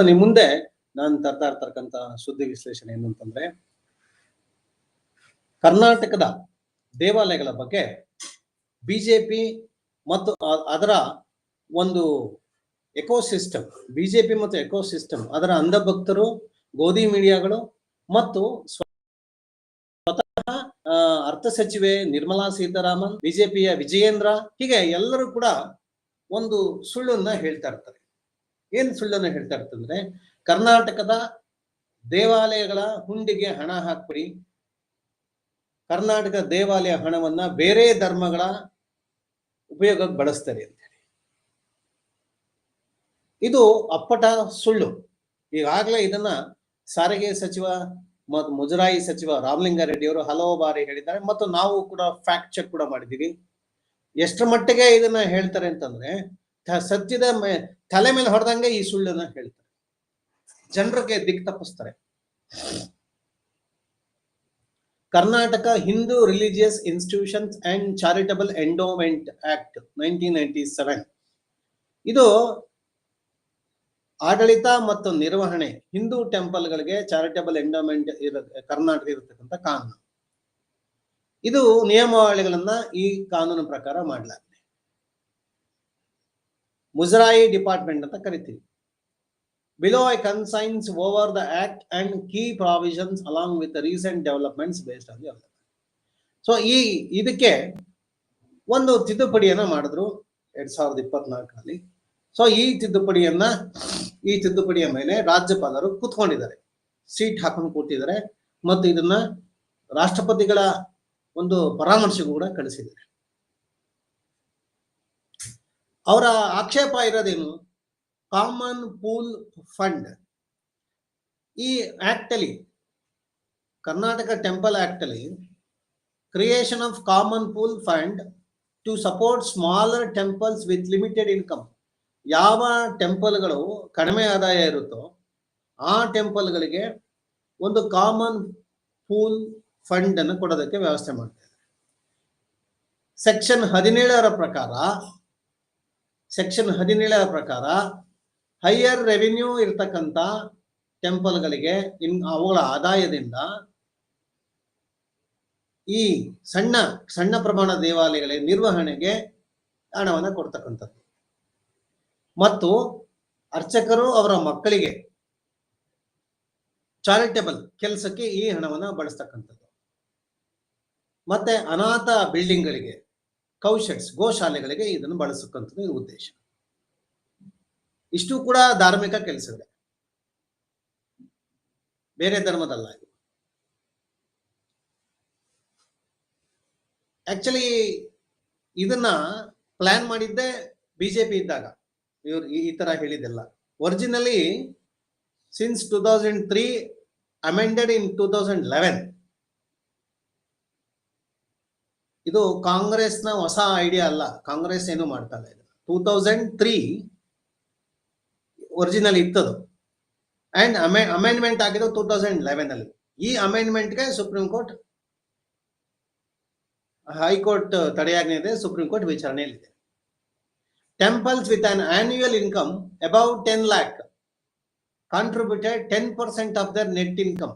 ನಿಮ್ ಮುಂದೆ ನಾನು ತರ್ತಾ ಇರ್ತಕ್ಕಂತ ಸುದ್ದಿ ವಿಶ್ಲೇಷಣೆ ಏನು ಅಂತಂದ್ರೆ, ಕರ್ನಾಟಕದ ದೇವಾಲಯಗಳ ಬಗ್ಗೆ ಬಿಜೆಪಿ ಮತ್ತು ಅದರ ಒಂದು ಎಕೋಸಿಸ್ಟಮ್ ಬಿಜೆಪಿ ಮತ್ತು ಎಕೋಸಿಸ್ಟಮ್ ಅದರ ಅಂಧಭಕ್ತರು, ಗೋಧಿ ಮೀಡಿಯಾಗಳು ಮತ್ತು ಸ್ವ- ಸ್ವತಃ ಅರ್ಥ ಸಚಿವೆ ನಿರ್ಮಲಾ ಸೀತಾರಾಮನ್ ಬಿಜೆಪಿಯ ವಿಜಯೇಂದ್ರ, ಹೀಗೆ ಎಲ್ಲರೂ ಕೂಡ ಒಂದು ಸುಳ್ಳನ್ನ ಹೇಳ್ತಾ ಇರ್ತಾರೆ. ಏನ್ ಸುಳ್ಳನ್ನು ಹೇಳ್ತಾ ಇರ್ತಂದ್ರೆ ಕರ್ನಾಟಕದ ದೇವಾಲಯಗಳ ಹುಂಡಿಗೆ ಹಣ ಹಾಕ್ಬಿಡಿ. ಕರ್ನಾಟಕ ದೇವಾಲಯ ಹಣವನ್ನ ಬೇರೆ ಧರ್ಮಗಳ ಉಪಯೋಗಕ್ಕೆ ಬಳಸ್ತಾರೆ ಅಂತ ಹೇಳಿ. ಇದು ಅಪ್ಪಟ ಸುಳ್ಳು. ಈಗಾಗಲೇ ಇದನ್ನ ಸಾರಿಗೆ ಸಚಿವ ಮತ್ತು ಮುಜರಾಯಿ ಸಚಿವ ರಾಮಲಿಂಗಾರೆಡ್ಡಿ ಅವರು ಹಲವು ಬಾರಿ ಹೇಳಿದ್ದಾರೆ. ಮತ್ತು ನಾವು ಕೂಡ ಫ್ಯಾಕ್ಟ್ ಚೆಕ್ ಕೂಡ ಮಾಡಿದ್ದೀವಿ. ಎಷ್ಟರ ಮಟ್ಟಿಗೆ ಇದನ್ನ ಹೇಳ್ತಾರೆ ಅಂತಂದ್ರೆ ಸತ್ಯದ ತಲೆ ಮೇಲೆ ಹೊಡೆದಂಗೆ ಈ ಸುಳ್ಳನ್ನ ಹೇಳ್ತಾರೆ. ಜನರಿಗೆ ದಿಕ್ ತಪ್ಪಿಸ್ತಾರೆ. Karnataka Hindu religious institutions and charitable endowment act nineteen ninety seven. ಇದು ಆಡಳಿತ ಮತ್ತು ನಿರ್ವಹಣೆ, ಹಿಂದೂ ಟೆಂಪಲ್ಗಳಿಗೆ ಚಾರಿಟಬಲ್ ಎಂಡೋಮೆಂಟ್ ಇರ, ಕರ್ನಾಟಕ ಇರತಕ್ಕಂಥ ಕಾನೂನು. ಇದು ನಿಯಮಾವಳಿಗಳನ್ನ ಈ ಕಾನೂನು ಪ್ರಕಾರ ಮಾಡಲಾಗಿದೆ. ಮುಜರಾಯಿ ಡಿಪಾರ್ಟ್ಮೆಂಟ್ ಅಂತ ಕರಿತೀವಿ. Below I consigns over the act and key provisions along with recent developments based on the so ಈ, ಇದಕ್ಕೆ ಒಂದು ತಿದ್ದುಪಡಿಯನ್ನ ಮಾಡಿದ್ರು ಎರಡ್ ಸಾವಿರದ ಇಪ್ಪತ್ನಾಲ್ಕರಲ್ಲಿ. ಸೊ ಈ ತಿದ್ದುಪಡಿಯನ್ನ, ಈ ತಿದ್ದುಪಡಿಯ ಮೇಲೆ ರಾಜ್ಯಪಾಲರು ಕೂತ್ಕೊಂಡಿದ್ದಾರೆ. ಸೀಟ್ ಹಾಕೊಂಡು ಕೂತಿದ್ದಾರೆ. ಮತ್ತು ಇದನ್ನ ರಾಷ್ಟ್ರಪತಿಗಳ ಒಂದು ಪರಾಮರ್ಶೆಗೂ ಕೂಡ ಕಳಿಸಿದ್ದಾರೆ. ಅವರ ಆಕ್ಷೇಪ ಇರೋದೇನು? Common pool fund. ಈ ಆಕ್ಟ್ ಅಲ್ಲಿ, ಕರ್ನಾಟಕ ಟೆಂಪಲ್ ಆಕ್ಟ್ ಅಲ್ಲಿ creation of common pool fund to support smaller temples with limited income ಯಾವ ಟೆಂಪಲ್ಗಳು ಕಡಿಮೆ ಆದಾಯ ಇರುತ್ತೋ, ಆ ಟೆಂಪಲ್ಗಳಿಗೆ ಒಂದು ಕಾಮನ್ ಪೂಲ್ ಫಂಡ್ ಅನ್ನು ಕೊಡೋದಕ್ಕೆ ವ್ಯವಸ್ಥೆ ಮಾಡ್ತಾರೆ ಸೆಕ್ಷನ್ ಹದಿನೇಳರ ಪ್ರಕಾರ ಸೆಕ್ಷನ್ ಹದಿನೇಳರ ಪ್ರಕಾರ ಹೈಯರ್ ರೆವಿನ್ಯೂ ಇರ್ತಕ್ಕಂಥ ಟೆಂಪಲ್ಗಳಿಗೆ ಇನ್ ಅವುಗಳ ಆದಾಯದಿಂದ ಈ ಸಣ್ಣ ಸಣ್ಣ ಪ್ರಮಾಣ ದೇವಾಲಯಗಳ ನಿರ್ವಹಣೆಗೆ ಹಣವನ್ನು ಕೊಡ್ತಕ್ಕಂಥದ್ದು. ಮತ್ತು ಅರ್ಚಕರು ಅವರ ಮಕ್ಕಳಿಗೆ ಚಾರಿಟೇಬಲ್ ಕೆಲಸಕ್ಕೆ ಈ ಹಣವನ್ನು ಬಳಸ್ತಕ್ಕಂಥದ್ದು. ಮತ್ತೆ ಅನಾಥ ಬಿಲ್ಡಿಂಗ್ಗಳಿಗೆ ಕೌಶಲ್ಸ್, ಗೋಶಾಲೆಗಳಿಗೆ ಇದನ್ನು ಬಳಸಕ್ಕಂಥದ್ದು ಉದ್ದೇಶ. ಇಷ್ಟು ಕೂಡ ಧಾರ್ಮಿಕ ಕೆಲಸಗಳೇ ಬೇರೆ ಧರ್ಮದಲ್ಲ ಇದು. ಆಕ್ಚುಲಿ ಇದನ್ನ ಪ್ಲಾನ್ ಮಾಡಿದ್ದೆ ಬಿಜೆಪಿ ಇದ್ದಾಗ. ಇವ್ರು ಈ ತರ ಹೇಳಿದೆಲ್ಲ originally since two thousand three amended in two thousand eleven ಇದು ಕಾಂಗ್ರೆಸ್ನ ಹೊಸ ಐಡಿಯಾ ಅಲ್ಲ. ಕಾಂಗ್ರೆಸ್ ಏನು ಮಾಡ್ತಾ ಇಲ್ಲ ಟೂ ತೌಸಂಡ್ ತ್ರೀ ಒರಿಜಿನಲ್ ಇತ್ತದು. ಅಂಡ್ ಅಮೆ ಅಮೆಂಡ್ಮೆಂಟ್ ಆಗಿದ್ದು ಟೂ ತೌಸಂಡ್ ಲೆವೆನ್ ಅಲ್ಲಿ. ಈ ಅಮೆಂಡ್ಮೆಂಟ್ಗೆ ಸುಪ್ರೀಂ ಕೋರ್ಟ್ ಹೈಕೋರ್ಟ್ ತಡೆಯಾಜ್ಞೆ ಇದೆ supreme court ವಿಚಾರಣೆಯಲ್ಲಿದೆ temples with an annual income above ten lakh contributed ten percent of their net income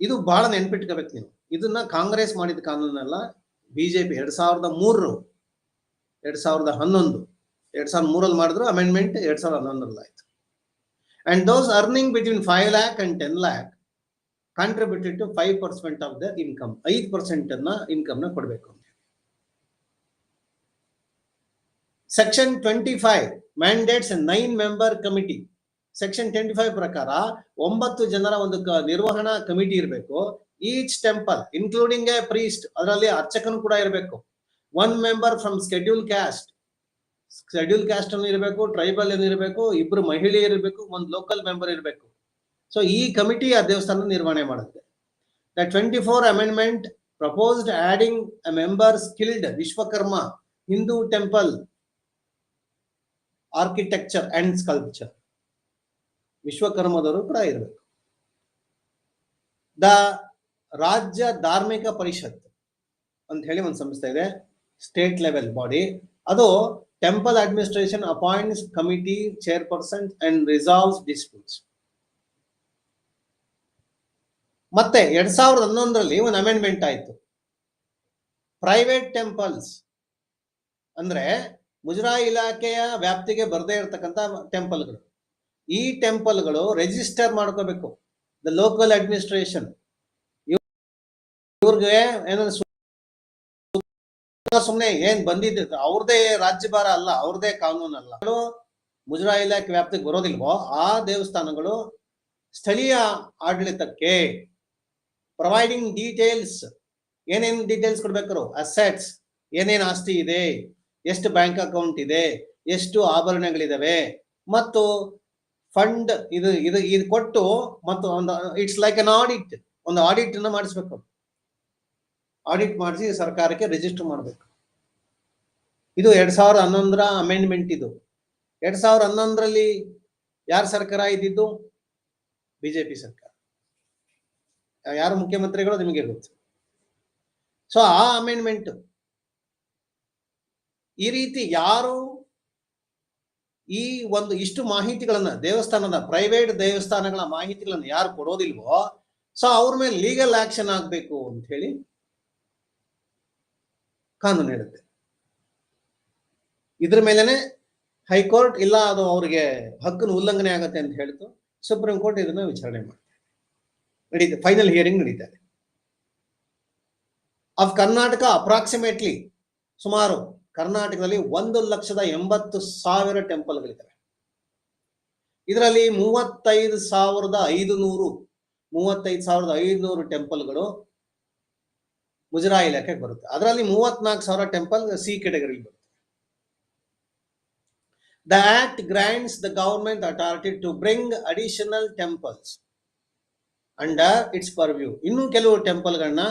ಇದು ಬಹಳ ನೆನ್ಪಿಟ್ಕೋಬೇಕು ನೀವು. ಇದನ್ನ ಕಾಂಗ್ರೆಸ್ ಮಾಡಿದ ಕಾನೂನಲ್ಲ ಬಿಜೆಪಿ ಎರಡ್ ಸಾವಿರದ ಮೂರು, ಎರಡ್ ಸಾವಿರದ ಹನ್ನೊಂದು, ಎರಡ್ ಸಾವಿರದ ಮೂರಲ್ಲಿ ಮಾಡಿದ್ರು ಅಮೆಂಡ್ಮೆಂಟ್ ಎರಡ್ ಸಾವಿರದ ಹನ್ನೊಂದರಲ್ಲಿ ಆಯ್ತು. And those earning between five lakh and ten lakh contributed to five percent of the income ಐದು ಪರ್ಸೆಂಟ್ ಅನ್ನ ಇನ್ಕಮ್ನ ಕೊಡಬೇಕು section twenty five mandates nine member committee section twenty five ಪ್ರಕಾರ ಒಂಬತ್ತು ಜನರ ಒಂದು ನಿರ್ವಹಣಾ ಕಮಿಟಿ ಇರಬೇಕು each temple including a priest ಅದರಲ್ಲಿ ಅರ್ಚಕನು ಕೂಡ ಇರಬೇಕು. One member from schedule caste schedule caste ಅನ್ನು ಇರಬೇಕು ಟ್ರೈಬಲ್ ಇರಬೇಕು, ಇಬ್ರು ಮಹಿಳೆ ಇರಬೇಕು, ಒಂದು ಲೋಕಲ್ ಮೆಂಬರ್ ಇರಬೇಕು. ಸೊ ಈ ಕಮಿಟಿ ಆ ದೇವಸ್ಥಾನ ನಿರ್ವಹಣೆ ಮಾಡುತ್ತೆ. The twenty four amendment proposed adding a member skilled Vishwakarma Hindu temple architecture and sculpture ವಿಶ್ವಕರ್ಮದವರು ಕೂಡ ಇರಬೇಕು. ದ ರಾಜ್ಯ ಧಾರ್ಮಿಕ ಪರಿಷತ್ ಅಂತ ಹೇಳಿ ಒಂದು ಸಂಸ್ಥೆ ಇದೆ ಸ್ಟೇಟ್ ಲೆವೆಲ್ ಬಾಡಿ ಅದು temple administration appoints committee chairperson and resolves disputes ಮತ್ತೆ ಎರಡ್ ಸಾವಿರದ ಹನ್ನೊಂದರಲ್ಲಿ ಒಂದು ಅಮೆಂಡ್ಮೆಂಟ್ ಆಯ್ತು. ಪ್ರೈವೇಟ್ ಟೆಂಪಲ್ಸ್ ಅಂದ್ರೆ ಮುಜರಾಯಿ ಇಲಾಖೆಯ ವ್ಯಾಪ್ತಿಗೆ ಬರದೇ ಇರತಕ್ಕಂತ ಟೆಂಪಲ್ಗಳು ಈ ಟೆಂಪಲ್ಗಳು ರಿಜಿಸ್ಟರ್ ಮಾಡ್ಕೋಬೇಕು. ದ ಲೋಕಲ್ ಅಡ್ಮಿನಿಸ್ಟ್ರೇಷನ್ ಇವ್ರಿಗೆ ಏನಂದ್ರೆ ಸುಮ್ಮನೆ ಏನ್ ಬಂದಿದ್ದು ಅವ್ರದೇ ರಾಜ್ಯಭಾರ ಅಲ್ಲ, ಅವ್ರದೇ ಕಾನೂನು ಅಲ್ಲ. ಮುಜರಾಯಿ ಇಲಾಖೆ ವ್ಯಾಪ್ತಿಗೆ ಬರೋದಿಲ್ವೋ, ಆ ದೇವಸ್ಥಾನಗಳು ಸ್ಥಳೀಯ ಆಡಳಿತಕ್ಕೆ ಪ್ರೊವೈಡಿಂಗ್ ಡೀಟೇಲ್ಸ್ ಏನೇನ್ ಡೀಟೇಲ್ಸ್ ಕೊಡ್ಬೇಕಾರು? ಅಸೆಟ್ಸ್ ಏನೇನ್ ಆಸ್ತಿ ಇದೆ? ಎಷ್ಟು ಬ್ಯಾಂಕ್ ಅಕೌಂಟ್ ಇದೆ? ಎಷ್ಟು ಆಭರಣಗಳಿದಾವೆ? ಮತ್ತು ಫಂಡ್ ಇದು ಇದು ಇದು ಕೊಟ್ಟು ಮತ್ತು ಒಂದು ಇಟ್ಸ್ ಲೈಕ್ ಅನ್ ಆಡಿಟ್ ಒಂದು ಆಡಿಟ್ ಅನ್ನ ಮಾಡಿಸ್ಬೇಕು. ಆಡಿಟ್ ಮಾಡಿಸಿ ಸರ್ಕಾರಕ್ಕೆ ರಿಜಿಸ್ಟರ್ ಮಾಡಬೇಕು. ಇದು ಎರಡ್ ಸಾವಿರದ ಹನ್ನೊಂದರ ಅಮೆಂಡ್ಮೆಂಟ್ ಇದು. ಎರಡ್ ಸಾವಿರದ ಹನ್ನೊಂದರಲ್ಲಿ ಯಾರ ಸರ್ಕಾರ ಇದ್ದಿದ್ದು? ಬಿಜೆಪಿ ಸರ್ಕಾರ. ಯಾರು ಮುಖ್ಯಮಂತ್ರಿಗಳು ನಿಮಗೆ ಗೊತ್ತು. ಸೊ ಆ ಅಮೆಂಡ್ಮೆಂಟ್ ಈ ರೀತಿ ಯಾರು ಈ ಒಂದು ಇಷ್ಟು ಮಾಹಿತಿಗಳನ್ನ ದೇವಸ್ಥಾನದ ಪ್ರೈವೇಟ್ ದೇವಸ್ಥಾನಗಳ ಮಾಹಿತಿಗಳನ್ನ ಯಾರು ಕೊಡೋದಿಲ್ವೋ ಸೊ ಅವ್ರ ಮೇಲೆ ಲೀಗಲ್ ಆಕ್ಷನ್ ಆಗ್ಬೇಕು ಅಂತ ಹೇಳಿ ಕಾನೂನು ಹೇಳುತ್ತೆ. ಇದ್ರ ಮೇಲೆನೆ ಹೈಕೋರ್ಟ್ ಇಲ್ಲ ಅದು ಅವ್ರಿಗೆ ಹಕ್ಕನ್ನು ಉಲ್ಲಂಘನೆ ಆಗತ್ತೆ ಅಂತ ಹೇಳ್ತು, ಸುಪ್ರೀಂ ಕೋರ್ಟ್ ಇದನ್ನ ವಿಚಾರಣೆ ಮಾಡ್ತಾರೆ. ನಡೀತೆ ಫೈನಲ್ ಹಿಯರಿಂಗ್ ನಡೀತಾರೆ ಆಫ್ ಕರ್ನಾಟಕ ಅಪ್ರಾಕ್ಸಿಮೇಟ್ಲಿ ಸುಮಾರು ಕರ್ನಾಟಕದಲ್ಲಿ ಒಂದು ಲಕ್ಷದ ಎಂಬತ್ತು ಸಾವಿರ ಟೆಂಪಲ್ಗಳಿದ್ದಾವೆ. ಇದರಲ್ಲಿ ಮೂವತ್ತೈದು ಸಾವಿರದ ಐದು ನೂರು ಮೂವತ್ತೈದು ಸಾವಿರದ ಐದುನೂರು ಟೆಂಪಲ್ಗಳು ಮುಜರಾಯಿ ಇಲಾಖೆಗೆ ಬರುತ್ತೆ. ಅದರಲ್ಲಿ ಮೂವತ್ನಾಲ್ಕು ಸಾವಿರ ಟೆಂಪಲ್ ಸಿ ಕೆಟಗರಿ ಬರುತ್ತೆ. The act grants the government authority to bring additional temples under its purview ಇನ್ನೂ ಕೆಲವು ಟೆಂಪಲ್ಗಳನ್ನ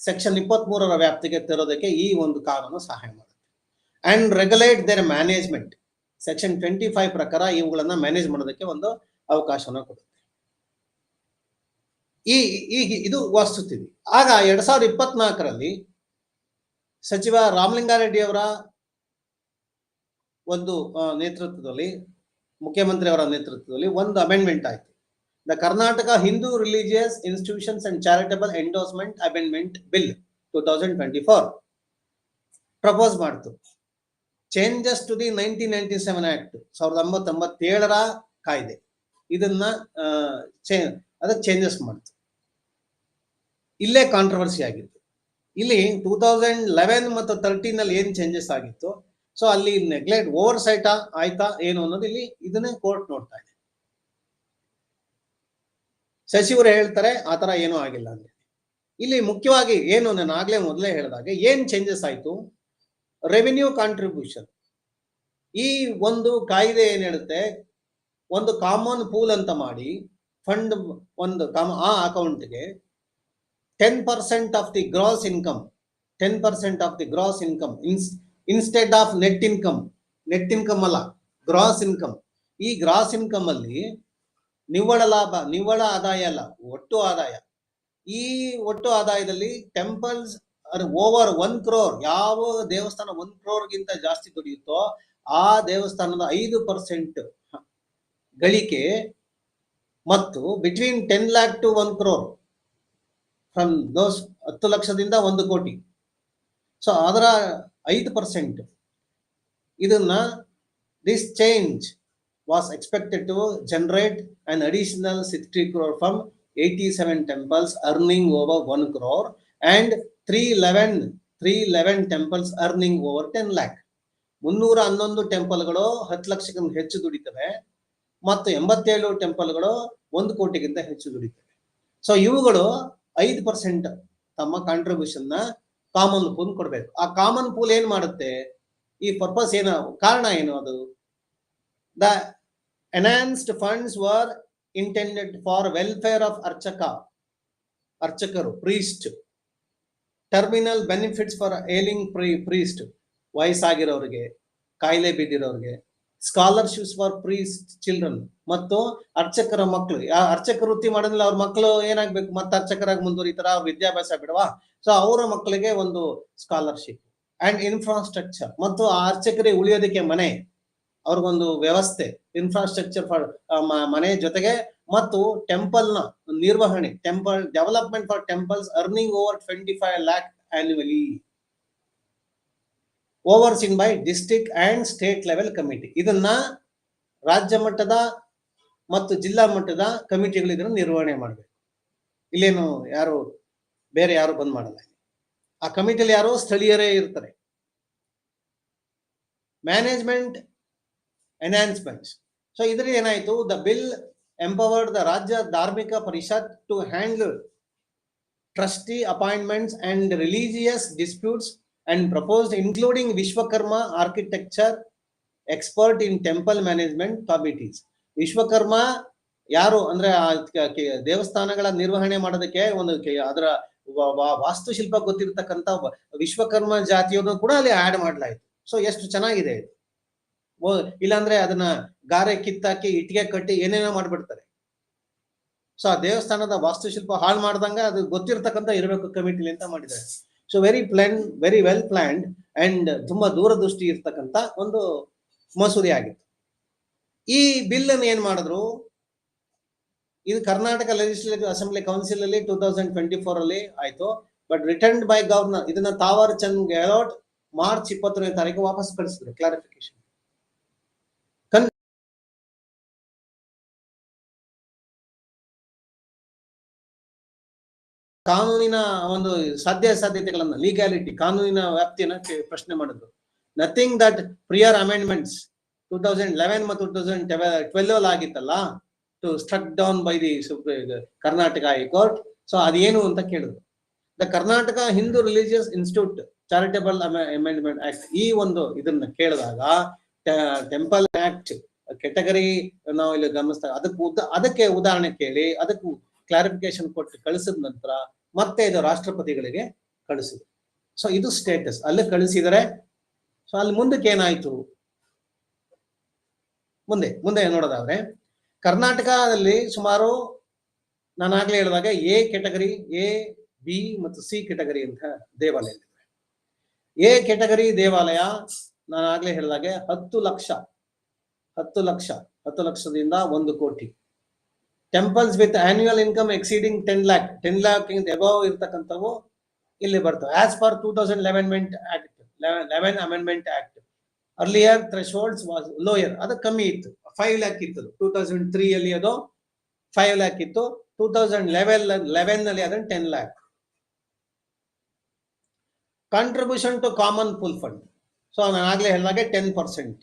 ಸೆಕ್ಷನ್ ಇಪ್ಪತ್ತ್ ಮೂರರ ವ್ಯಾಪ್ತಿಗೆ ತರೋದಕ್ಕೆ ಈ ಒಂದು ಕಾನೂನು ಸಹಾಯ ಮಾಡುತ್ತೆ. And regulate their management section twenty five ಪ್ರಕಾರ ಇವುಗಳನ್ನ ಮ್ಯಾನೇಜ್ ಮಾಡೋದಕ್ಕೆ ಒಂದು ಅವಕಾಶನ ಕೊಡುತ್ತೆ. ಈ ಈಗ ಇದು ವಸ್ತುತಿದೆ ಆಗ ಎರಡ್ ಸಾವಿರದ ಇಪ್ಪತ್ನಾಲ್ಕರಲ್ಲಿ ಸಚಿವ ರಾಮಲಿಂಗಾರೆಡ್ಡಿ ಅವರ ಒಂದು ನೇತೃತ್ವದಲ್ಲಿ, ಮುಖ್ಯಮಂತ್ರಿ ಅವರ ನೇತೃತ್ವದಲ್ಲಿ ಒಂದು ಅಮೆಂಡ್ಮೆಂಟ್ ಆಯ್ತು. The Karnataka Hindu religious institutions and charitable endowment amendment bill two thousand twenty four propose ಮಾಡ್ತು. Changes to the nineteen ninety seven act ಸಾವಿರದ ಒಂಬತ್ತೊಂಬತ್ತೇಳರ ಕಾಯ್ದೆ. ಇದನ್ನ ಅದಕ್ಕೆ ಚೇಂಜಸ್ ಮಾಡ್ತು. ಇಲ್ಲೇ ಕಾಂಟ್ರವರ್ಸಿ ಆಗಿತ್ತು. ಇಲ್ಲಿ ಟೂ ತೌಸಂಡ್ ಲೆವೆನ್ ಮತ್ತು ತರ್ಟೀನ್ ಅಲ್ಲಿ ಏನ್ ಚೇಂಜಸ್ ಆಗಿತ್ತು? ಸೊ ಅಲ್ಲಿ ನೆಗ್ಲೆಕ್ಟ್ ಓವರ್ ಸೈಟ್ ಆಯ್ತಾ ಏನು ಅನ್ನೋದು ಇಲ್ಲಿ ಇದನ್ನೇ ಕೋರ್ಟ್ ನೋಡ್ತಾ ಇದೆ. ಸಚಿವರು ಹೇಳ್ತಾರೆ, ಆ ತರ ಏನೂ ಆಗಿಲ್ಲ ಅಂದ್ರೆ ಇಲ್ಲಿ ಮುಖ್ಯವಾಗಿ ಏನು ನಾನು ಆಗ್ಲೇ ಮೊದಲೇ ಹೇಳಿದಾಗ, ಏನ್ ಚೇಂಜಸ್ ಆಯ್ತು? ರೆವಿನ್ಯೂ ಕಾಂಟ್ರಿಬ್ಯೂಷನ್ ಈ ಒಂದು ಕಾಯ್ದೆ ಏನ್ ಹೇಳುತ್ತೆ? ಒಂದು ಕಾಮನ್ ಪೂಲ್ ಅಂತ ಮಾಡಿ ಫಂಡ್ ಒಂದು ಕಾಮ ಆ ಅಕೌಂಟ್ಗೆ ten percent of the gross income ten percent of the gross income ins instead of net income net income ಅಲ್ಲ ಗ್ರಾಸ್ ಇನ್ಕಮ್ ಈ ಗ್ರಾಸ್ ಇನ್ಕಮ್ ಅಲ್ಲಿ ನಿವ್ವಳ ಲಾಭ, ನಿವ್ವಳ ಆದಾಯ ಅಲ್ಲ, ಒಟ್ಟು ಆದಾಯ. ಈ ಒಟ್ಟು ಆದಾಯದಲ್ಲಿ ಟೆಂಪಲ್ಸ್ ಓವರ್ ಒನ್ ಕ್ರೋರ್ ಯಾವ ದೇವಸ್ಥಾನ ಒನ್ ಕ್ರೋರ್ಗಿಂತ ಜಾಸ್ತಿ ದುಡಿಯುತ್ತೋ ಆ ದೇವಸ್ಥಾನದ ಐದು ಪರ್ಸೆಂಟ್ ಗಳಿಕೆ ಮತ್ತು between ten lakh to one crore from those ಹತ್ತು ಲಕ್ಷದಿಂದ ಒಂದು ಕೋಟಿ. ಸೊ ಅದರ ಐದು ಪರ್ಸೆಂಟ್ ಇದನ್ನ this change was expected to generate an additional sixty crore from eighty seven temples earning over one crore and three eleven three eleven temples earning over ten lakh ಮುನ್ನೂರ ಹನ್ನೊಂದು ಟೆಂಪಲ್ಗಳು ಹತ್ತು ಲಕ್ಷಕ್ಕಿಂತ ಹೆಚ್ಚು ದುಡಿತವೆ, ಮತ್ತು ಎಂಬತ್ತೇಳು ಟೆಂಪಲ್ಗಳು ಒಂದು ಕೋಟಿಗಿಂತ ಹೆಚ್ಚು ದುಡಿತವೆ. ಸೊ ಇವುಗಳು ಐದು ಪರ್ಸೆಂಟ್ ತಮ್ಮ ಕಾಂಟ್ರಿಬ್ಯೂಷನ್ ಕಾಮನ್ ಪೂಲ್ ಕೊಡ್ಬೇಕು. ಆ ಕಾಮನ್ ಪೂಲ್ ಏನ್ ಮಾಡುತ್ತೆ? ಈ ಪರ್ಪಸ್ ಏನು, ಕಾರಣ ಏನು ಅದು? The enhanced funds were intended for welfare of ಅರ್ಚಕ, ಅರ್ಚಕರು priest terminal benefits for ailing pre priest ವಯಸ್ಸಾಗಿರೋರಿಗೆ, ಕಾಯಿಲೆ ಬಿದ್ದಿರೋರಿಗೆ ಸ್ಕಾಲರ್ಶಿಪ್ಸ್ ಫಾರ್ ಪ್ರೀ ಚಿಲ್ಡ್ರನ್ ಮತ್ತು ಅರ್ಚಕರ ಮಕ್ಕಳು ಅರ್ಚಕ ವೃತ್ತಿ ಮಾಡಿದ್ರೆ ಅವ್ರ ಮಕ್ಕಳು ಏನಾಗ್ಬೇಕು? ಮತ್ತೆ ಅರ್ಚಕರಾಗಿ ಮುಂದುವರಿತಾರ? ಅವ್ರ ವಿದ್ಯಾಭ್ಯಾಸ ಬಿಡವಾ? ಸೊ ಅವರ ಮಕ್ಕಳಿಗೆ ಒಂದು ಸ್ಕಾಲರ್ಶಿಪ್ ಅಂಡ್ ಇನ್ಫ್ರಾಸ್ಟ್ರಕ್ಚರ್ ಮತ್ತು ಆ ಅರ್ಚಕರಿಗೆ ಉಳಿಯೋದಕ್ಕೆ ಮನೆ. ಅವ್ರಿಗೊಂದು ವ್ಯವಸ್ಥೆ. ಇನ್ಫ್ರಾಸ್ಟ್ರಕ್ಚರ್ ಫಾರ್ ಮನೆ ಜೊತೆಗೆ ಮತ್ತು ಟೆಂಪಲ್ನ ನಿರ್ವಹಣೆ. Temple development for temples earning over twenty five lakh annually overseen by district and state level committee ಇದನ್ನ ರಾಜ್ಯ ಮಟ್ಟದ ಮತ್ತು ಜಿಲ್ಲಾ ಮಟ್ಟದ ಕಮಿಟಿಗಳು ಇದನ್ನು ನಿರ್ವಹಣೆ ಮಾಡಬೇಕು. ಇಲ್ಲೇನು ಯಾರು, ಬೇರೆ ಯಾರು ಬಂದ್ ಮಾಡಲ್ಲ. ಆ ಕಮಿಟಿಯಲ್ಲಿ ಯಾರೋ ಸ್ಥಳೀಯರೇ ಇರ್ತಾರೆ. ಮ್ಯಾನೇಜ್ಮೆಂಟ್ ಎನ್ಹಾನ್ಸ್ಮೆಂಟ್ಸ್ ಸೊ ಇದರಲ್ಲಿ ಏನಾಯ್ತು? The bill empowered the Rajya Dharmika Parishat to handle trustee appointments and religious disputes and proposed including Vishwakarma architecture expert in temple management committees. Vishwakarma ಯಾರು ಅಂದ್ರೆ ದೇವಸ್ಥಾನಗಳ ನಿರ್ವಹಣೆ ಮಾಡೋದಕ್ಕೆ ಒಂದು ಅದರ ವಾಸ್ತುಶಿಲ್ಪ ಗೊತ್ತಿರತಕ್ಕಂತ ವಿಶ್ವಕರ್ಮ ಜಾತಿಯನ್ನು ಕೂಡ ಅಲ್ಲಿ ಆಡ್ ಮಾಡ್ಲಾಯ್ತು. ಸೊ ಎಷ್ಟು ಚೆನ್ನಾಗಿದೆ ಇದು. ಇಲ್ಲಾಂದ್ರೆ ಅದನ್ನ ಗಾರೆ ಕಿತ್ತಾಕಿ, ಇಟ್ಟಿಗೆ ಕಟ್ಟಿ ಏನೇನೋ ಮಾಡ್ಬಿಡ್ತಾರೆ. ಸೊ ಆ ದೇವಸ್ಥಾನದ ವಾಸ್ತುಶಿಲ್ಪ ಹಾಳು ಮಾಡ್ದಂಗ ಅದು ಗೊತ್ತಿರ್ತಕ್ಕಂಥ ಇರಬೇಕು ಕಮಿಟಿಲಿ ಅಂತ ಮಾಡಿದ್ದಾರೆ. So very plan very well planned and ತುಂಬಾ ದೂರದೃಷ್ಟಿ ಇರ್ತಕ್ಕಂತ ಒಂದು ಮಸೂದೆ ಆಗಿತ್ತು. ಈ ಬಿಲ್ ಅನ್ನು ಏನ್ ಮಾಡಿದ್ರು? ಇದು ಕರ್ನಾಟಕ ಲೆಜಿಸ್ಲೇಟಿವ್ ಅಸೆಂಬ್ಲಿ ಕೌನ್ಸಿಲ್ ಅಲ್ಲಿ ಟೂ ತೌಸಂಡ್ ಟ್ವೆಂಟಿ ಫೋರ್ ಅಲ್ಲಿ ಆಯ್ತು. ಬಟ್ ರಿಟರ್ನ್ ಬೈ ಗವರ್ನರ್ ಇದನ್ನ ತಾವರ್ ಚಂದ್ ಗೆಹ್ಲೋಟ್ ಮಾರ್ಚ್ ಇಪ್ಪತ್ತನೇ ತಾರೀಕು ವಾಪಸ್ ಕಳಿಸಿದ್ರು ಕ್ಲಾರಿಫಿಕೇಶನ್ ಕಾನೂನಿನ ಒಂದು ಸಾಧ್ಯ ಸಾಧ್ಯತೆಗಳನ್ನ ಲೀಗಾಲಿಟಿ ಕಾನೂನಿನ ವ್ಯಾಪ್ತಿಯನ್ನ ಪ್ರಶ್ನೆ ಮಾಡಿದ್ರು. Nothing that prior amendments two thousand eleven ಮತ್ತು ಟೂ ತೌಸಂಡ್ ಟ್ವೆಲ್ವ್ ಆಗಿತ್ತಲ್ಲ to struck down by the Karnataka high court so ಅದೇನು ಅಂತ ಕೇಳಿದ್ರು. The Karnataka Hindu religious institute charitable amendment act ಈ ಒಂದು ಇದನ್ನ ಕೇಳಿದಾಗ ಟೆಂಪಲ್ ಆಕ್ಟ್ ಕೆಟಗರಿ ನಾವು ಇಲ್ಲಿ ಗಮನಿಸ್ತಾ, ಅದಕ್ಕೆ ಅದಕ್ಕೆ ಉದಾಹರಣೆ ಕೇಳಿ, ಅದಕ್ಕೂ ಕ್ಲಾರಿಫಿಕೇಶನ್ ಕೊಟ್ಟು ಕಳಿಸಿದ ನಂತರ ಮತ್ತೆ ಇದು ರಾಷ್ಟ್ರಪತಿಗಳಿಗೆ ಕಳಿಸಿದೆ ಸೊ ಇದು ಸ್ಟೇಟಸ್ ಅಲ್ಲಿ ಕಳಿಸಿದರೆ ಸೊ ಅಲ್ಲಿ ಮುಂದಕ್ಕೆ ಏನಾಯ್ತು? ಮುಂದೆ ಮುಂದೆ ನೋಡೋದಾದ್ರೆ, ಕರ್ನಾಟಕದಲ್ಲಿ ಸುಮಾರು ನಾನು ಆಗ್ಲೇ ಹೇಳಿದಾಗ ಎ ಕೆಟಗರಿ ಎ ಬಿ ಮತ್ತು ಸಿ ಕೆಟಗರಿ ಅಂತ ದೇವಾಲಯ ಎ ಕೆಟಗರಿ ದೇವಾಲಯ ನಾನು ಆಗ್ಲೇ ಹೇಳಿದಾಗೆ ಹತ್ತು ಲಕ್ಷ ಹತ್ತು ಲಕ್ಷ, ಹತ್ತು ಲಕ್ಷದಿಂದ ಒಂದು ಕೋಟಿ. Temples with annual income exceeding ten lakh ten lakh above ಇರ್ತಕ್ಕಂಥವು ಇಲ್ಲಿ ಬರ್ತವೆ. As per two thousand eleven amendment act eleven amendment act earlier thresholds was lower ಅದು ಕಮ್ಮಿ ಇತ್ತು. ಫೈವ್ ಲ್ಯಾಕ್ ಇತ್ತು ಟೂ ತೌಸಂಡ್ ತ್ರೀ ಅಲ್ಲಿ ಅದು ಫೈವ್ ಲ್ಯಾಕ್ ಇತ್ತು. ಟೂ ತೌಸಂಡ್ ಲೆವೆನ್ ಲೆವೆನ್ ಅಲ್ಲಿ ಅದನ್ನು ten lakh contribution to common pool fund so ನಾನು ಆಗ್ಲೇ ಹೇಳಿದಾಗೆ ten percent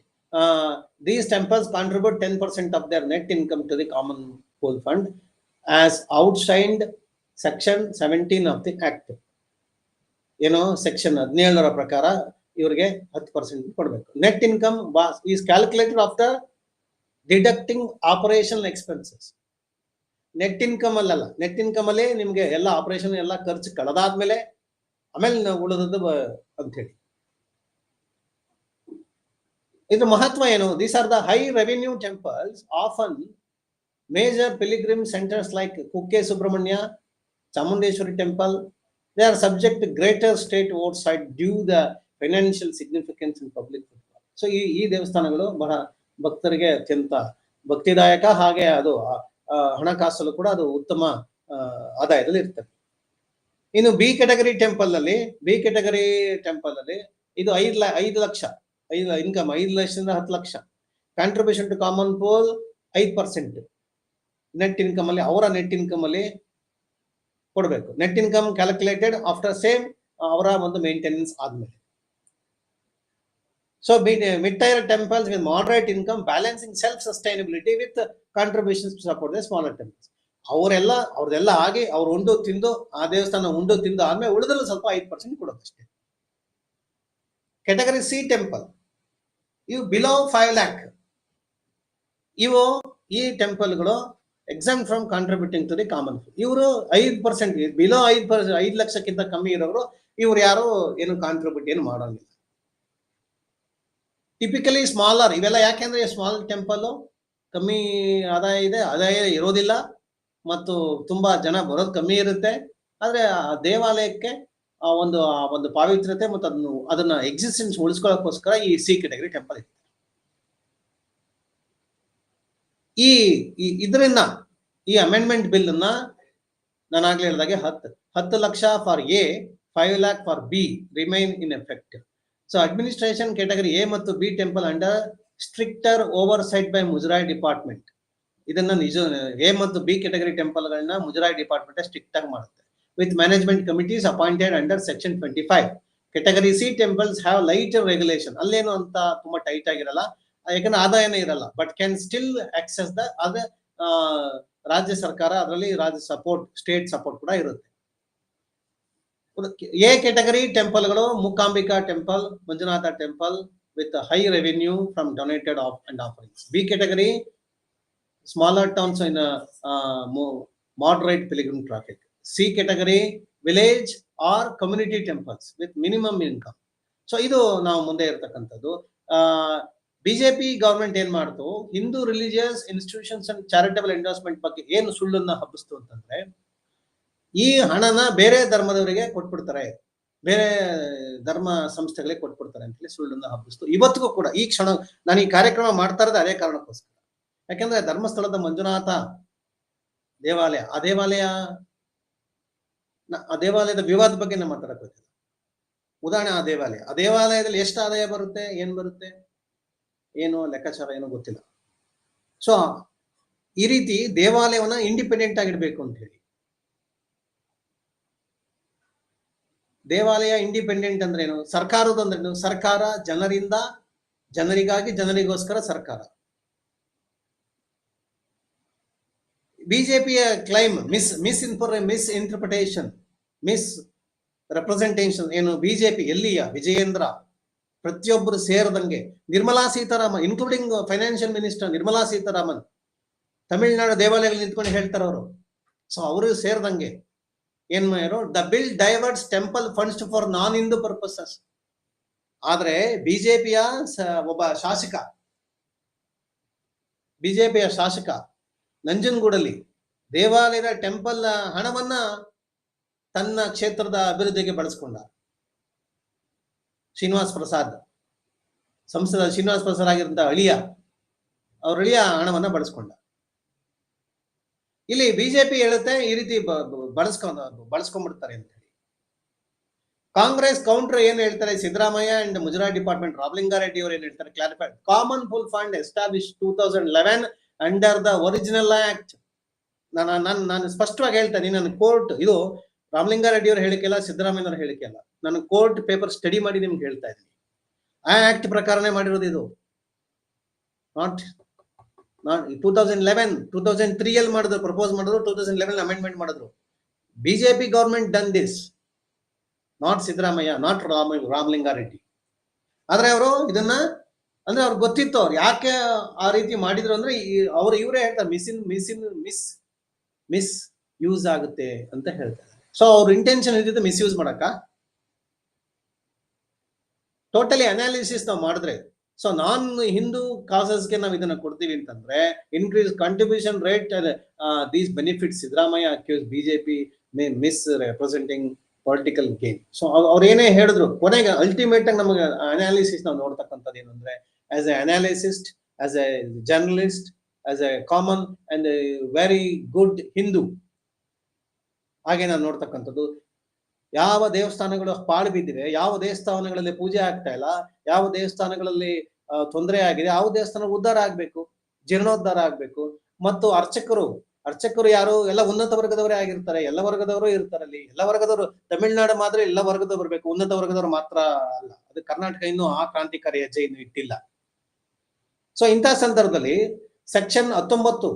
these temples contribute ten percent of their net income to the common pool fund as outside section seventeen of the act ಏನೋ section ಹದಿನೇಳರ ಪ್ರಕಾರ ಇವರಿಗೆ ಹತ್ತು percent ಕೊಡಬೇಕು. Net income is calculated of the deducting operation expenses net income ಅಲ್ಲಲ್ಲ. Net income ಅಲ್ಲೇ ನಿಮ್ಗೆ ಎಲ್ಲ ಆಪರೇಷನ್ ಎಲ್ಲ ಖರ್ಚು ಕಳೆದಾದ್ಮೇಲೆ ಆಮೇಲೆ ಉಳಿದದ್ದು ಅಂತ ಹೇಳಿ ಇದು ಮಹತ್ವ ಏನು? These are the high revenue temples often major pilgrim centers like Kukke Subramanya Chamundeshwari temple they are subject greater state oversight due the financial significance in public so ಈ ಈ ದೇವಸ್ಥಾನಗಳು ಬಹಳ ಭಕ್ತರಿಗೆ ಅತ್ಯಂತ ಭಕ್ತಿದಾಯಕ. ಹಾಗೆ ಅದು ಆ, ಕೂಡ ಅದು ಉತ್ತಮ ಆದಾಯದಲ್ಲಿ ಇರ್ತದೆ. ಇನ್ನು ಬಿ ಕೆಟಗರಿ ಟೆಂಪಲ್ ಅಲ್ಲಿ ಬಿ ಕೆಟಗರಿ ಟೆಂಪಲ್ ಅಲ್ಲಿ ಇದು ಐದು ಐದು ಲಕ್ಷ ಐದು ಇನ್ಕಮ್ ಐದು ಲಕ್ಷದಿಂದ ಹತ್ತು ಲಕ್ಷ. ಕಾಂಟ್ರಿಬ್ಯೂಷನ್ ಟು ಕಾಮನ್ ಪೋಲ್ ಐದು ಪರ್ಸೆಂಟ್ ನೆಟ್ ಇನ್ಕಮ್ ಅಲ್ಲಿ, ಅವರ ನೆಟ್ ಇನ್ಕಮ್ ಅಲ್ಲಿ ಕೊಡಬೇಕು. Net income calculated after same ಅವರ ಒಂದು ಮೇಂಟೆನೆನ್ಸ್ ಆದ್ಮೇಲೆ. So mid tier temples with moderate income balancing self sustainability with contribution support the smaller temples ಅವರೆಲ್ಲ, ಅವ್ರದೆಲ್ಲ ಆಗಿ, ಅವ್ರು ಉಂಡು ತಿಂದು, ಆ ದೇವಸ್ಥಾನ ಉಂಡು ತಿಂದು ಆದ್ಮೇಲೆ ಉಳಿದ್ರಲ್ಲಿ ಸ್ವಲ್ಪ ಐದು ಪರ್ಸೆಂಟ್ ಕೊಡೋದಷ್ಟೇ. ಕ್ಯಾಟಗರಿ ಸಿ ಟೆಂಪಲ್ ಇವು ಬಿಲೋ ಫೈವ್ ಲ್ಯಾಕ್ ಇವು ಈ ಟೆಂಪಲ್ಗಳು exempt from contributing to the common ಇವರು ಐದು ಪರ್ಸೆಂಟ್ ಬಿಲೋ ಐದು ಪರ್ಸೆಂಟ್ ಐದು ಲಕ್ಷಕ್ಕಿಂತ ಕಮ್ಮಿ ಇರೋರು ಇವ್ರು ಯಾರು ಏನು ಕಾಂಟ್ರಿಬ್ಯೂಟ್ ಏನು ಮಾಡೋಂಗಿಲ್ಲ ಟಿಪಿಕಲಿ ಸ್ಮಾಲರ್ ಇವೆಲ್ಲ ಯಾಕೆಂದ್ರೆ ಸ್ಮಾಲ್ ಟೆಂಪಲ್ ಕಮ್ಮಿ ಆದಾಯ ಇದೆ, ಆದಾಯ ಇರೋದಿಲ್ಲ, ಮತ್ತು ತುಂಬಾ ಜನ ಬರೋದು ಕಮ್ಮಿ ಇರುತ್ತೆ. ಆದ್ರೆ ಆ ದೇವಾಲಯಕ್ಕೆ ಆ ಒಂದು ಒಂದು ಪಾವಿತ್ರ್ಯತೆ ಮತ್ತು ಅದನ್ನು, ಅದನ್ನ ಎಕ್ಸಿಸ್ಟೆನ್ಸ್ ಉಳಿಸ್ಕೊಳ್ಳೋಕ್ಕೋಸ್ಕರ ಈ ಸಿ ಕೆಟಗರಿ ಟೆಂಪಲ್ ಇದೆ ಈ ಇದರಿಂದ ಈ ಅಮೆಂಡ್ಮೆಂಟ್ ಬಿಲ್ ಅನ್ನ ನಾನು ಆಗ್ಲೇ ಹೇಳಿದಾಗೆ ಹತ್ತು. ಹತ್ತು lakh for A five lakh for B remain in effect so administration category A ಮತ್ತು B temple under stricter oversight by Muzrai department ಇದನ್ನ ನಿಜ ಎ ಮತ್ತು ಬಿ ಕೆಟಗರಿ ಟೆಂಪಲ್ಗಳನ್ನ ಮುಜರಾಯ್ ಡಿಪಾರ್ಟ್ಮೆಂಟ್ ಸ್ಟ್ರಿಕ್ಟ್ ಆಗಿ ಮಾಡುತ್ತೆ. With management committees appointed under section twenty five category C temples have lighter regulation ಅಲ್ಲೇನು ಅಂತ ತುಂಬಾ ಟೈಟ್ ಆಗಿರಲ್ಲ. ಯಾಕಂದ್ರೆ ಆದಾಯನೇ ಇರಲ್ಲ but can still access the ಅದ ರಾಜ್ಯ ಸರ್ಕಾರ ಅದರಲ್ಲಿ ರಾಜ್ಯ ಸಪೋರ್ಟ್ ಸ್ಟೇಟ್ ಸಪೋರ್ಟ್ ಕೂಡ ಇರುತ್ತೆ. A category ಟೆಂಪಲ್ಗಳು Mookambika temple Manjunatha temple with high revenue from donated of and offerings B category smaller towns in moderate pilgrim traffic C category village or community temples with minimum income so ಇದು ನಾವು ಮುಂದೆ ಇರ್ತಕ್ಕಂಥದ್ದು. BJP government ಏನ್ ಮಾಡ್ತು? Hindu religious institutions and charitable investment ಬಗ್ಗೆ ಏನು ಸುಳ್ಳನ್ನ ಹಬ್ಬಿಸ್ತು ಅಂತಂದ್ರೆ, ಈ ಹಣನ ಬೇರೆ ಧರ್ಮದವರಿಗೆ ಕೊಟ್ಬಿಡ್ತಾರೆ. ಬೇರೆ ಧರ್ಮ ಸಂಸ್ಥೆಗಳಿಗೆ ಕೊಟ್ಬಿಡ್ತಾರೆ ಅಂತೇಳಿ ಸುಳ್ಳನ್ನ ಹಬ್ಬಿಸ್ತು. ಇವತ್ತಿಗೂ ಕೂಡ ಈ ಕ್ಷಣ ನಾನು ಈ ಕಾರ್ಯಕ್ರಮ ಮಾಡ್ತಾ ಇರೋದು ಅದೇ ಕಾರಣಕ್ಕೋಸ್ಕರ. ಯಾಕೆಂದ್ರೆ ಧರ್ಮಸ್ಥಳದ ಮಂಜುನಾಥ ದೇವಾಲಯ, ಆ ದೇವಾಲಯ ಆ ದೇವಾಲಯದ ವಿವಾದ ಬಗ್ಗೆ ನಾನು ಮಾತಾಡಕ್ ಉದಾಹರಣೆ, ಆ ದೇವಾಲಯ. ಆ ದೇವಾಲಯದಲ್ಲಿ ಎಷ್ಟು ಆದಾಯ ಬರುತ್ತೆ, ಏನ್ ಬರುತ್ತೆ? ಏನು ಲೆಕ್ಕಾಚಾರ ಏನೋ ಗೊತ್ತಿಲ್ಲ. ಸೊ ಈ ರೀತಿ ದೇವಾಲಯವನ್ನ ಇಂಡಿಪೆಂಡೆಂಟ್ ಆಗಿಡ್ಬೇಕು ಅಂತ ಹೇಳಿ. ದೇವಾಲಯ ಇಂಡಿಪೆಂಡೆಂಟ್ ಅಂದ್ರೆ ಏನು? ಸರ್ಕಾರದ ಅಂದ್ರೆ ಏನು? ಸರ್ಕಾರ ಜನರಿಂದ, ಜನರಿಗಾಗಿ, ಜನರಿಗೋಸ್ಕರ ಸರ್ಕಾರ. ಬಿಜೆಪಿಯ claim mis misinformation misinterpretation misrepresentation ಏನು? ಬಿಜೆಪಿ ಎಲ್ಲಿಯ? ವಿಜಯೇಂದ್ರ ಪ್ರತಿಯೊಬ್ಬರು ಸೇರದಂಗೆ Nirmala Sitharaman including financial minister Nirmala Sitharaman, Tamil Nadu ದೇವಾಲಯಗಳು ನಿಂತ್ಕೊಂಡು ಹೇಳ್ತಾರೆ ಅವರು. ಸೊ ಅವರು ಸೇರದಂಗೆ ಏನ್ ಮಾಡ್ಯಾರು? The bill diverts temple funds for non Hindu purposes ಆದ್ರೆ ಬಿಜೆಪಿಯ ಒಬ್ಬ ಶಾಸಕ, ಬಿಜೆಪಿಯ ಶಾಸಕ ನಂಜನಗೂಡಲ್ಲಿ ದೇವಾಲಯದ ಟೆಂಪಲ್ ಹಣವನ್ನ ತನ್ನ ಕ್ಷೇತ್ರದ ಅಭಿವೃದ್ಧಿಗೆ ಬಳಸ್ಕೊಂಡ ಶ್ರೀನಿವಾಸ್ ಪ್ರಸಾದ್. ಸಂಸದ ಶ್ರೀನಿವಾಸ್ ಪ್ರಸಾದ್ ಆಗಿರುವಂತಹ ಅಳಿಯ, ಅವ್ರ ಅಳಿಯ ಹಣವನ್ನ ಬಳಸ್ಕೊಂಡ. ಇಲ್ಲಿ ಬಿಜೆಪಿ ಹೇಳುತ್ತೆ ಈ ರೀತಿ ಬಳಸ್ಕೊಂಡ್ ಬಳಸ್ಕೊಂಡ್ಬಿಡ್ತಾರೆ ಅಂತ ಹೇಳಿ. ಕಾಂಗ್ರೆಸ್ ಕೌಂಟರ್ ಏನ್ ಹೇಳ್ತಾರೆ? ಸಿದ್ದರಾಮಯ್ಯ ಅಂಡ್ ಮುಜರಾ ಡಿಪಾರ್ಟ್ಮೆಂಟ್ ರಾಮಲಿಂಗಾರೆಡ್ಡಿ ಅವರು ಏನ್ ಹೇಳ್ತಾರೆ? Clarify common pool fund establish two thousand eleven under the original act ನಾನು ನಾನು ನಾನು ಸ್ಪಷ್ಟವಾಗಿ ಹೇಳ್ತೇನೆ ನನ್ನ ಕೋರ್ಟ್, ಇದು ರಾಮಲಿಂಗಾರೆಡ್ಡಿ ಅವ್ರ ಹೇಳಿಕೆ ಅಲ್ಲ, ಸಿದ್ದರಾಮಯ್ಯ ಅವ್ರ ಹೇಳಿಕೆ ಅಲ್ಲ. ನಾನು ಕೋರ್ಟ್ ಪೇಪರ್ ಸ್ಟಡಿ ಮಾಡಿ ನಿಮ್ಗೆ ಹೇಳ್ತಾ ಇದ್ದೀನಿ. ಆ ಆಕ್ಟ್ ಪ್ರಕಾರನೇ ಮಾಡಿರೋದು ಇದು. Not not two thousand eleven two thousand three ಅಲ್ಲಿ ಮಾಡಿದ್ರು ಪ್ರಪೋಸ್ ಮಾಡಿದ್ರು ಟೂ ತೌಸಂಡ್ ಲೆವೆನ್ ಅಮೆಂಡ್ಮೆಂಟ್ ಮಾಡಿದ್ರು. BJP government done this not Siddaramaiah not Rama Ramalinga Reddy ಆದ್ರೆ ಅವರು ಇದನ್ನ, ಅಂದ್ರೆ ಅವ್ರಿಗೆ ಗೊತ್ತಿತ್ತು ಅವ್ರು ಯಾಕೆ ಆ ರೀತಿ ಮಾಡಿದ್ರು ಅಂದ್ರೆ ಅವ್ರು ಇವರೇ ಹೇಳ್ತಾರೆ, mis in mis in, mis misuse ಆಗುತ್ತೆ ಅಂತ ಹೇಳ್ತಾರೆ. ಸೊ ಅವ್ರ ಇಂಟೆನ್ಷನ್ ಇದ್ದಿದ್ದು ಮಿಸ್ಯೂಸ್ ಮಾಡಕ್ಕ. ಟೋಟಲಿ ಅನಾಲಿಸಿಸ್ ನಾವು ಮಾಡಿದ್ರೆ ಸೊ ನಾನ್ ಹಿಂದೂ ಕಾಸಸ್ಗೆ ನಾವು ಇದನ್ನ ಕೊಡ್ತೀವಿ ಅಂತಂದ್ರೆ increase contribution rate these benefit Siddaramaiah accuse BJP misrepresenting political game so ಅವ್ರು ಏನೇ ಹೇಳಿದ್ರು, ಕೊನೆಗೆ ಅಲ್ಟಿಮೇಟ್ ಆಗಿ ನಮಗೆ ಅನಾಲಿಸಿಸ್ ನಾವು ನೋಡ್ತಕ್ಕಂಥದ್ದು ಏನಂದ್ರೆ as a analyst as a journalist as a common and very good Hindu ಹಾಗೆ ನಾನು ನೋಡ್ತಕ್ಕಂಥದ್ದು. ಯಾವ ದೇವಸ್ಥಾನಗಳು ಪಾಳು ಬಿದ್ದಿವೆ ಯಾವ ದೇವಸ್ಥಾನಗಳಲ್ಲಿ ಪೂಜೆ ಆಗ್ತಾ ಇಲ್ಲ, ಯಾವ ದೇವಸ್ಥಾನಗಳಲ್ಲಿ ತೊಂದರೆ ಆಗಿದೆ, ಯಾವ ದೇವಸ್ಥಾನ ಉದ್ಧಾರ ಆಗ್ಬೇಕು, ಜೀರ್ಣೋದ್ಧಾರ ಆಗ್ಬೇಕು. ಮತ್ತು ಅರ್ಚಕರು ಅರ್ಚಕರು ಯಾರು? ಎಲ್ಲ ಉನ್ನತ ವರ್ಗದವರೇ ಆಗಿರ್ತಾರೆ, ಎಲ್ಲ ವರ್ಗದವರು ಇರ್ತಾರೆ ಅಲ್ಲಿ. ಎಲ್ಲ ವರ್ಗದವರು, ತಮಿಳುನಾಡು ಮಾತ್ರ ಎಲ್ಲ ವರ್ಗದವರು ಬರಬೇಕು ಉನ್ನತ ವರ್ಗದವರು ಮಾತ್ರ ಅಲ್ಲ. ಅದು ಕರ್ನಾಟಕ ಇನ್ನೂ ಆ ಕ್ರಾಂತಿಕಾರಿ ಹೆಜ್ಜೆ ಇನ್ನು ಇಟ್ಟಿಲ್ಲ. ಸೊ ಇಂತಹ ಸಂದರ್ಭದಲ್ಲಿ ಸೆಕ್ಷನ್ ಹತ್ತೊಂಬತ್ತು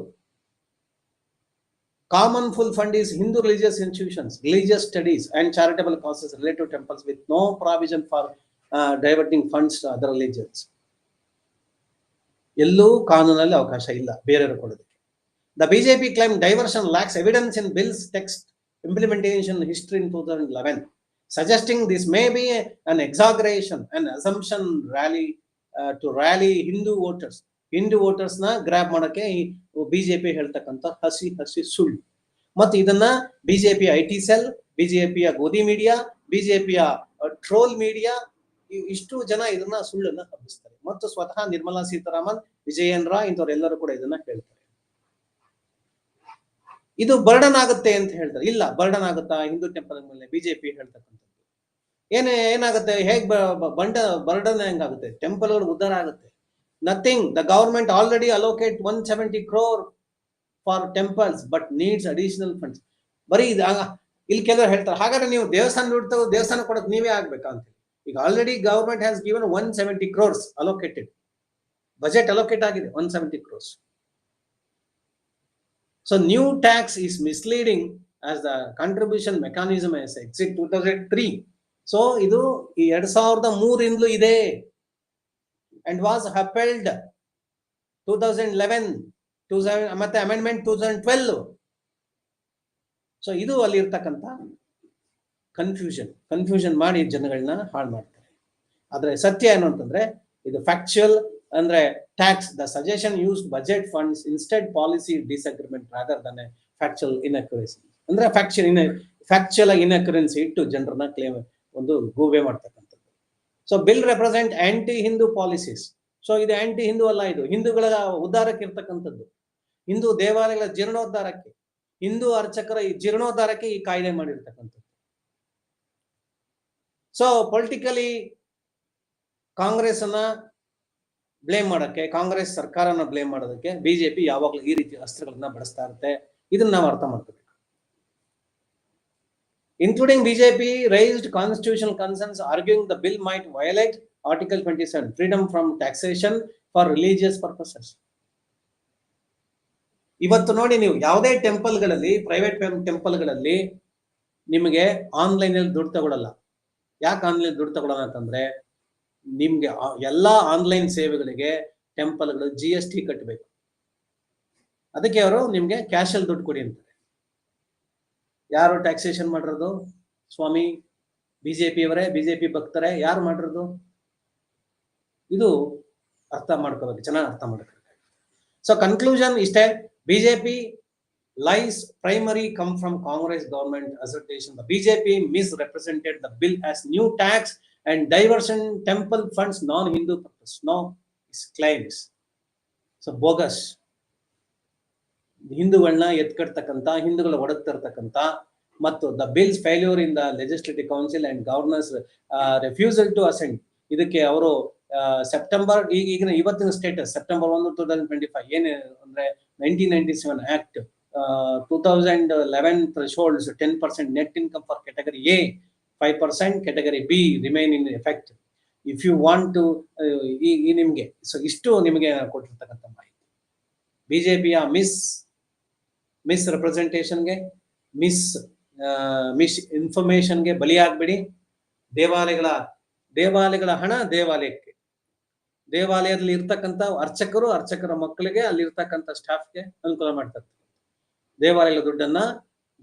common full fund is Hindu religious institutions, religious studies and charitable causes related to temples with no provision for uh, diverting funds to other religions. ಎಲ್ಲೂ ಕಾನೂನಲ್ಲಿ ಅವಕಾಶ ಇಲ್ಲ ಬೇರೆಯವರು ಕೊಡೋದಕ್ಕೆ the BJP claim diversion lacks evidence in bills text implementation history in two thousand eleven suggesting this may be an exaggeration Hindu ವೋಟರ್ಸ್ನ grab ಮಾಡಕ್ಕೆ BJP ಹೇಳ್ತಕ್ಕಂತ ಹಸಿ ಹಸಿ ಸುಳ್ಳು. ಮತ್ತು ಇದನ್ನ ಬಿಜೆಪಿ ಐ ಟಿ ಸೆಲ್ ಬಿಜೆಪಿಯ ಗೋಧಿ ಮೀಡಿಯಾ ಬಿಜೆಪಿಯ ಟ್ರೋಲ್ ಮೀಡಿಯಾ ಇಷ್ಟು ಜನ ಇದನ್ನ ಸುಳ್ಳನ್ನ ಹಬ್ಬಿಸ್ತಾರೆ. ಮತ್ತು ಸ್ವತಃ ನಿರ್ಮಲಾ ಸೀತಾರಾಮನ್ ವಿಜಯನ್ ರಾ ಇಂಥವರೆಲ್ಲರೂ ಕೂಡ ಇದನ್ನ ಹೇಳ್ತಾರೆ. ಇದು ಬರ್ಡನ್ ಆಗುತ್ತೆ ಅಂತ ಹೇಳ್ತಾರೆ. ಇಲ್ಲ, ಬರ್ಡನ್ ಆಗುತ್ತಾ? ಹಿಂದೂ ಟೆಂಪಲ್ ಮೇಲೆ ಬಿಜೆಪಿ ಹೇಳ್ತಕ್ಕಂಥದ್ದು. ಏನೇ, ಏನಾಗುತ್ತೆ? ಹೇಗ್ ಬಂಡ, ಬರ್ಡನ್ ಹೆಂಗಾಗುತ್ತೆ? ಟೆಂಪಲ್ ಅವ್ರಿಗೆ ಉದ್ಧಾರ ಆಗುತ್ತೆ. Nothing the government already allocate one seventy crore for temples but needs additional funds ಬರೀ ಇಲ್ಲಿ ಕೆಲವರು ಹೇಳ್ತಾರೆ, ಹಾಗಾದ್ರೆ ನೀವು ದೇವಸ್ಥಾನ ದುಡ್ಡು ದೇವಸ್ಥಾನ ಕೊಡೋದು ನೀವೇ ಆಗ್ಬೇಕಾ ಅಂತ ಈಗ already government has given one seventy crores allocated budget allocate ಆಗಿದೆ one seventy crores so new tax is misleading as the contribution mechanism is exist two thousand three so ಇದು ಈ ಎರಡ್ ಸಾವಿರದ ಮೂರಿಂದಲೂ ಇದೆ. Upheld two thousand eleven two ಮತ್ತೆ amendment two thousand twelve so ಇದು ಅಲ್ಲಿ ಇರ್ತಕ್ಕಂಥ ಕನ್ಫ್ಯೂಷನ್ ಕನ್ಫ್ಯೂಷನ್ ಮಾಡಿ ಜನಗಳನ್ನ ಹಾಳು ಮಾಡ್ತಾರೆ. ಆದ್ರೆ ಸತ್ಯ ಏನು ಅಂತಂದ್ರೆ, ಇದು ಫ್ಯಾಕ್ಚುಯಲ್ ಅಂದ್ರೆ tax the suggestion use budget funds instead policy disagreement rather than factual inaccuracy ಅಂದ್ರೆ ಫ್ಯಾಕ್ಚುಯಲ್ ಇನ್ ಫ್ಯಾಕ್ಚುಯಲ್ ಇನ್ಅಕ್ಯುರೆನ್ಸಿ ಇಟ್ಟು ಜನರನ್ನ ಕ್ಲೇಮ್ ಒಂದು ಗೂಬೆ ಮಾಡ್ತಕ್ಕಂಥದ್ದು. So bill represent anti Hindu policies so ಇದು ಆಂಟಿ ಹಿಂದೂ ಅಲ್ಲ ಇದು. ಹಿಂದೂಗಳ ಉದ್ಧಾರಕ್ಕೆ ಇರ್ತಕ್ಕಂಥದ್ದು ಹಿಂದೂ ದೇವಾಲಯಗಳ ಜೀರ್ಣೋದ್ಧಾರಕ್ಕೆ, ಹಿಂದೂ ಅರ್ಚಕರ ಈ ಜೀರ್ಣೋದ್ಧಾರಕ್ಕೆ ಈ ಕಾಯ್ದೆ ಮಾಡಿರ್ತಕ್ಕಂಥದ್ದು. ಸೊ ಪೊಲಿಟಿಕಲಿ ಕಾಂಗ್ರೆಸ್ ಅನ್ನ ಬ್ಲೇಮ್ ಮಾಡೋಕ್ಕೆ, ಕಾಂಗ್ರೆಸ್ ಸರ್ಕಾರನ ಬ್ಲೇಮ್ ಮಾಡೋದಕ್ಕೆ ಬಿಜೆಪಿ ಯಾವಾಗಲೂ ಈ ರೀತಿ ಅಸ್ತ್ರಗಳನ್ನ ಬಳಸ್ತಾ ಇರುತ್ತೆ. ಇದನ್ನ ನಾವು ಅರ್ಥ ಮಾಡ್ಕೋಬೇಕು. Including BJP raised constitutional concerns arguing the bill might violate Article 27, freedom from taxation for religious purposes. ಇವತ್ತು ನೋಡಿ ನೀವು ಯಾವುದೇ ಟೆಂಪಲ್ಗಳಲ್ಲಿ ಪ್ರೈವೇಟ್ ಟೆಂಪಲ್ಗಳಲ್ಲಿ ನಿಮಗೆ ಆನ್ಲೈನಲ್ಲಿ ದುಡ್ಡು ತಗೊಳ್ಳಲ್ಲ ಯಾಕೆ ಆನ್ಲೈನ್ ದುಡ್ಡು ತಗೊಳ್ಳೋಣ ಅಂತಂದ್ರೆ ನಿಮ್ಗೆ ಎಲ್ಲಾ ಆನ್ಲೈನ್ ಸೇವೆಗಳಿಗೆ ಟೆಂಪಲ್ಗಳು ಜಿ ಎಸ್ ಟಿ ಕಟ್ಟಬೇಕು. ಅದಕ್ಕೆ ಅವರು ನಿಮಗೆ ಕ್ಯಾಶ್ ಅಲ್ಲಿ ದುಡ್ಡು ಕೊಡಿ ಅಂತಾರೆ ಯಾರು ಟ್ಯಾಕ್ಸೇಷನ್ ಮಾಡಿರೋದು? ಸ್ವಾಮಿ ಬಿಜೆಪಿ ಅವರೇ ಬಿಜೆಪಿ ಭಕ್ತರೇ, ಯಾರು ಮಾಡಿರೋದು? ಇದು ಅರ್ಥ ಮಾಡ್ಕೋಬೇಕು, ಚೆನ್ನಾಗಿ ಅರ್ಥ ಮಾಡ್ಕೋಬೇಕು. ಸೊ ಕನ್ಕ್ಲೂಷನ್ ಇಷ್ಟೇ. BJP lies primary come from Congress government association the BJP misrepresented the bill as new tax and diversion temple funds non Hindu purpose no is claims so bogus ಹಿಂದೂಗಳನ್ನ ಎತ್ಕಡ್ತಕ್ಕಂಥ ಹಿಂದೂಗಳ ಒಡಗ್ತಿರ್ತಕ್ಕಂತ ಮತ್ತು the bills failure in the legislative council and governors refusal to assent. ಇದಕ್ಕೆ ಅವರು September ಈಗ ಈಗಿನ ಇವತ್ತಿನ status, September ಒಂದು, ಟೂ ತೌಸಂಡ್ ಟ್ವೆಂಟಿ ಫೈವ್ ಏನು ಅಂದ್ರೆ nineteen ninety seven act two thousand eleven thresholds ten percent net income for category A five percent category B remain in effect if you want to ಈ ನಿಮಗೆ so ಇಷ್ಟು ನಿಮಗೆ ಕೊಟ್ಟಿರ್ತಕ್ಕಂಥ ಮಾಹಿತಿ. ಬಿಜೆಪಿಯ miss miss ರೆಪ್ರೆಸೆಂಟೇಷನ್ಗೆ ಮಿಸ್ ಮಿಸ್ ಇನ್ಫಾರ್ಮೇಶನ್ಗೆ ಬಲಿಯಾಗ್ಬಿಡಿ. ದೇವಾಲಯಗಳ ದೇವಾಲಯಗಳ ಹಣ ದೇವಾಲಯಕ್ಕೆ. ದೇವಾಲಯದಲ್ಲಿ ಇರ್ತಕ್ಕಂಥ ಅರ್ಚಕರು, ಅರ್ಚಕರ ಮಕ್ಕಳಿಗೆ ಅಲ್ಲಿ ಇರ್ತಕ್ಕಂಥ ಸ್ಟಾಫ್ಗೆ ಅನುಕೂಲ ಮಾಡ್ತಾರೆ ದೇವಾಲಯದ ದುಡ್ಡನ್ನ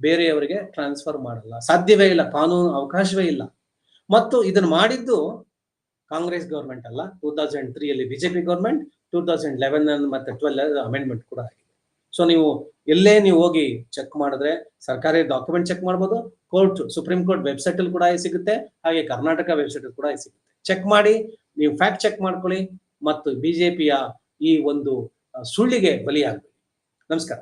ಬೇರೆಯವರಿಗೆ ಟ್ರಾನ್ಸ್ಫರ್ ಮಾಡಲ್ಲ. ಸಾಧ್ಯವೇ ಇಲ್ಲ ಕಾನೂನು ಅವಕಾಶವೇ ಇಲ್ಲ. ಮತ್ತು ಇದನ್ನು ಮಾಡಿದ್ದು ಕಾಂಗ್ರೆಸ್ ಗವರ್ಮೆಂಟ್ ಅಲ್ಲ. ಟೂ ತೌಸಂಡ್ ತ್ರೀ ಅಲ್ಲಿ BJP government, two thousand eleven ಮತ್ತೆ ಟ್ವೆಲ್ ಅಮೆಂಡ್ಮೆಂಟ್ ಕೂಡ ಆಗಿದೆ. ಸೊ ನೀವು ಎಲ್ಲೇ ನೀವು ಹೋಗಿ ಚೆಕ್ ಮಾಡಿದ್ರೆ ಸರ್ಕಾರಿ ಡಾಕ್ಯುಮೆಂಟ್ ಚೆಕ್ ಮಾಡ್ಬೋದು ಕೋರ್ಟ್ ಸುಪ್ರೀಂ ಕೋರ್ಟ್ ವೆಬ್ಸೈಟ್ ಅಲ್ಲಿ ಕೂಡ ಸಿಗುತ್ತೆ, ಹಾಗೆ ಕರ್ನಾಟಕ ವೆಬ್ಸೈಟ್ ಕೂಡ ಸಿಗುತ್ತೆ. ಚೆಕ್ ಮಾಡಿ, ನೀವು ಫ್ಯಾಕ್ಟ್ ಚೆಕ್ ಮಾಡ್ಕೊಳ್ಳಿ, ಮತ್ತು ಬಿಜೆಪಿಯ ಈ ಒಂದು ಸುಳ್ಳಿಗೆ ಬಲಿಯಾಗಬೇಡಿ. ನಮಸ್ಕಾರ.